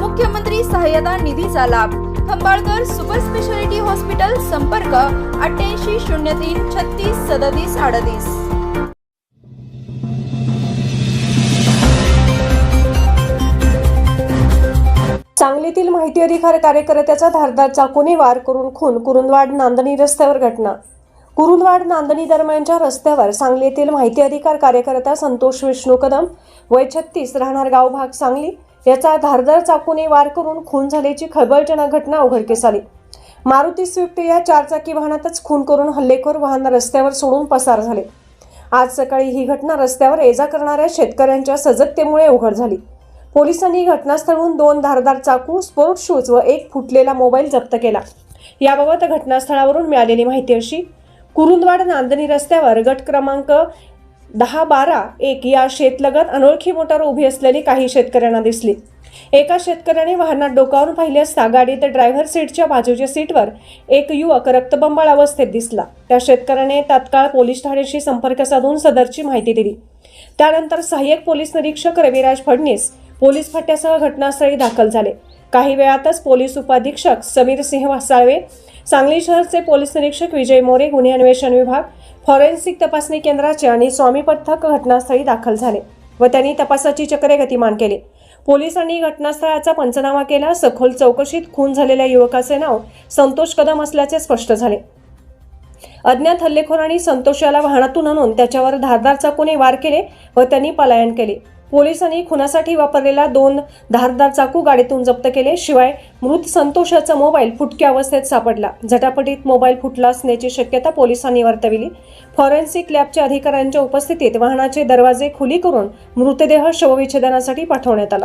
मुख्यमंत्री सहाय्यता निधीचा लाभ. खंबाळकर सुपर स्पेशालिटी हॉस्पिटल संपर्क अठ्ठ्याऐंशी शून्य तीन छत्तीस सदतीस अडतीस. सांगलीतील माहिती अधिकार कार्यकर्त्याचा धारदार चाकूने वार करून खून कुरुंदवाड नांदणी रस्त्यावर घटना. कुरुंदवाड नांदणी दरम्यानच्या रस्त्यावर सांगली येथील माहिती अधिकार कार्यकर्ता संतोष विष्णू कदम वय छत्तीस राहणार गाव भाग सांगली. याचा धारदार चाकूने वार करून खून झाल्याची खळबळजनक घटना उघडकीस आली. मारुती स्विफ्ट या चारचाकी वाहनातच खून करून हल्लेखोर वाहन रस्त्यावर सोडून पसार झाले. आज सकाळी ही घटना रस्त्यावर येजा करणाऱ्या शेतकऱ्यांच्या सजगतेमुळे उघड झाली. पोलिसांनी घटनास्थळून दोन धारदार चाकू स्पोर्ट शूज व एक फुटलेला मोबाईल जप्त केला. याबाबत घटनास्थळावरून मिळालेली माहिती अशी कुरुंदवाड नांदणी रस्त्यावर गट क्रमांक दहा बारा एक या शेतलगत अनोळखी मोटार उभी असलेली काही शेतकऱ्यांना दिसली. एका शेतकऱ्याने वाहनात डोकावून पाहिले असता गाडीत ड्रायव्हर सीटच्या बाजूच्या सीटवर एक युवक रक्तबंबाळ अवस्थेत दिसला. त्या शेतकऱ्याने तात्काळ पोलीस ठाण्याशी संपर्क साधून सदरची माहिती दिली. त्यानंतर सहाय्यक पोलीस निरीक्षक रविराज फडणीस पोलीस फाट्यासह घटनास्थळी दाखल झाले. काही वेळातच पोलीस उपाधीक्षक समीर सिंह वासाळवे सांगली शहरचे पोलीस निरीक्षक विजय मोरे गुन्हे अन्वेषण विभाग फॉरेन्सिक तपासणी केंद्राचे आणि स्वामी पथक घटनास्थळी दाखल झाले व त्यांनी तपासाची चक्रे गतिमान केली. पोलिसांनी घटनास्थळाचा पंचनामा केला सखोल चौकशीत खून झालेल्या युवकाचे नाव संतोष कदम असल्याचे स्पष्ट झाले. अज्ञात हल्लेखोरांनी संतोष याला वाहनातून आणून त्याच्यावर धारदार चाकूने वार केले व त्यांनी पलायन केले. पोलिसांनी खुनासाठी वापरलेला दोन धारदार चाकू गाडीतून जप्त केले. शिवाय मृत संतोषाचा मोबाईल फुटक्या अवस्थेत सापडला. झटापटीत मोबाईल फुटला असण्याची शक्यता पोलिसांनी वर्तविली. फॉरेन्सिक लॅबच्या अधिकाऱ्यांच्या उपस्थितीत वाहनाचे दरवाजे खुली करून मृतदेह शवविच्छेदनासाठी पाठवण्यात आला.